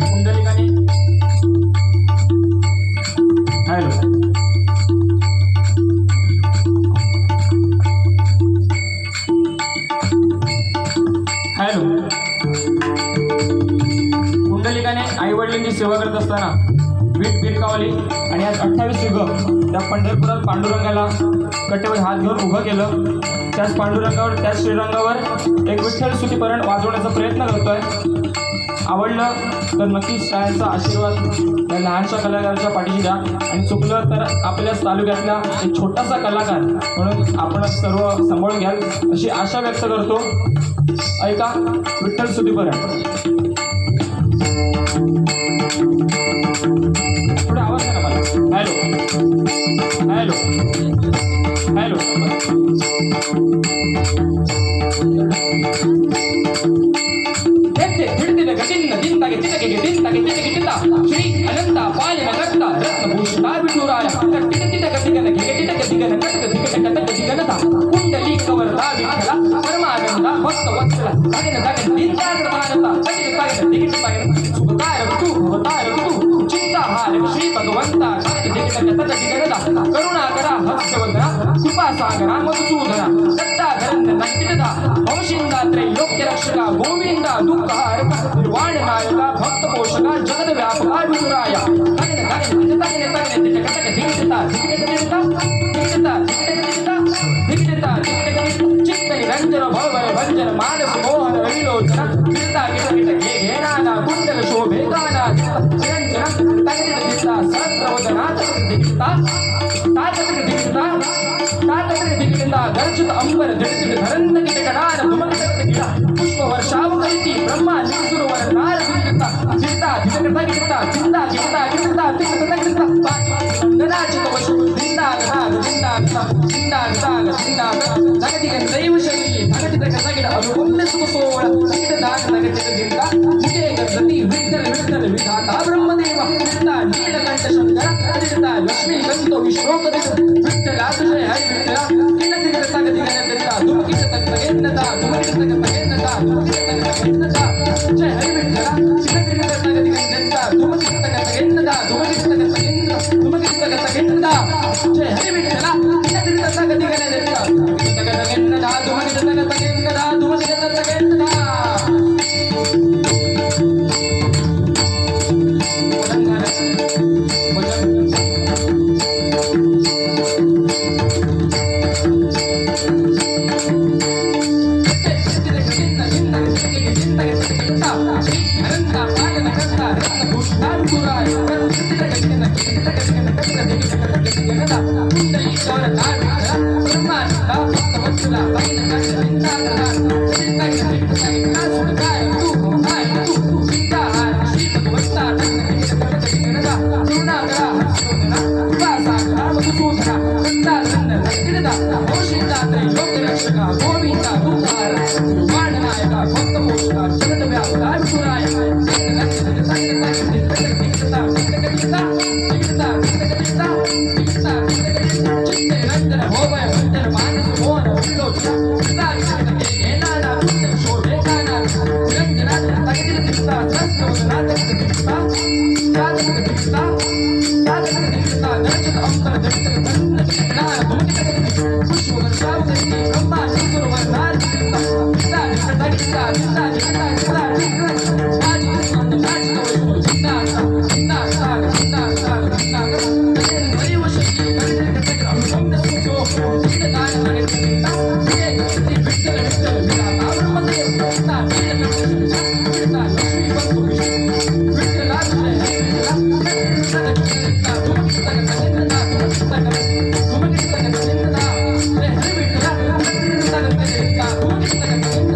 कुंडलिकाने hello. Hello. कुंडलिकाने आई वडिलांची सेवा करत असताना वीट भिरकावली आणि आज अठ्ठावीस युग त्या पंढरपुरात पांडुरंगाला कटेवर हात घेऊन उभं केलं. त्याच पांडुरंगावर त्याच श्रीरंगावर एक विठ्ठल सुखीपरण वाजवण्याचा प्रयत्न करतोय. आवडलं तर नक्कीच शाळेचा आशीर्वाद या लहानशा कलाकाराच्या पाठीशी द्या. आणि चुकलं तर आपल्याच तालुक्यातला एक छोटासा कलाकार म्हणून आपण सर्व सांभाळून घ्याल अशी आशा व्यक्त करतो. ऐका विठ्ठल सुधीपरण हॅलो हॅलो हॅलो श्री अनंता पाल मगंता रत्नभूषणा विठुराय कट्टिट तिट गटिगन गिगटिट गटिगन कटक दिगट कटक दिगनता कुंडली कवरदा विठला परमानंदा भक्त वत्सला भजन जगन निंदानता कटिट तागन दिगट तागन सुतार तू अवतार तू चिंता हार श्री भगवंता ಭಕ್ತವದನ ಕೃಪಾಸಾಗರ ಮಧುಸೂದನ ದತ್ತಾಗರನ್ನ ನಂಟಿನದ ವಂಶಿಂದಾತ್ರೆ ಯೋಗ್ಯ ರಕ್ಷಕ ಗೋವಿಂದ ದುಃಖ ಹರಕ ನಿರ್ವಾಣ ನಾಯಕ ಭಕ್ತ ಪೋಷಕ ಜಗದ ವ್ಯಾಪಕ ರುದ್ರಾಯ ತಗನ ತಗನ ತಗನ ರಂಜನ ಭವನ ಭಂಜನ ಮಾನಸ ದಿಕ್ಷಿತ ತಾತತ್ರಿ ದಿಕ್ಷಿತ ತಾತತ್ರಿ ದಿಕ್ಕಿಂದ ಗರ್ಜಿತ ಅಂಬರ ಜಡಿಸಿದ ಧರಂದಗಿ ಜಗಡಾರ ಧುಮಕಟಿದ ಪುಷ್ಪ ವರ್ಷಾವಕೈತಿ ಬ್ರಹ್ಮ ನಿಸುರುವರ ನಾರ ಬಿಡಿತ ಚಿತ್ತ ಜಿಗಟ ಗಿತ್ತ ಚಿಂತ ಜಿಗಟ ಗಿತ್ತ ತಿಂಗಟ ಗಿತ್ತ ಗದಾಚಿತ ವಶು ದಿಂದಾಗ ದಿಂದಾಗ ದಿಂದಾಗ ದಿಂದಾಗ ಜಗತಿಗ ದೈವ ಶೈಲಿ ಭಗತಿದ ಕಸಗಿಡ ಅನುಕಂಬಿಸುವ ಸೋಳ ಗಿಡದಾಗ ನಗತಿದ ಗತಿ ವಿಡ್ಡಲ ವಿಡ್ಡಲ ವಿಧಾತ, ಬ್ರಹ್ಮದೇವ ಗಿಂತ शब्द कदिरता लक्ष्मी गंतो विश्व कदित विठ्ठला तुझे तिरता गति गणतंता तुम किस तक तगेन्नता तुम किस जय हरि विठ्ठला. किन तिरता गति गणतंता तुम किस तक तगेन्नता तुम किस तक तगेन्नता तुम किस तक जय हरि विठ्ठला किन तिरता गति गणतंता दूसरा सुंदा सुंद गिरदा मोशिदात्रे लोकरक्षका गोविंदा तुकारा वाणनायका भक्तमोषका जगत व्यापका सुराया। Thank you. Gracias.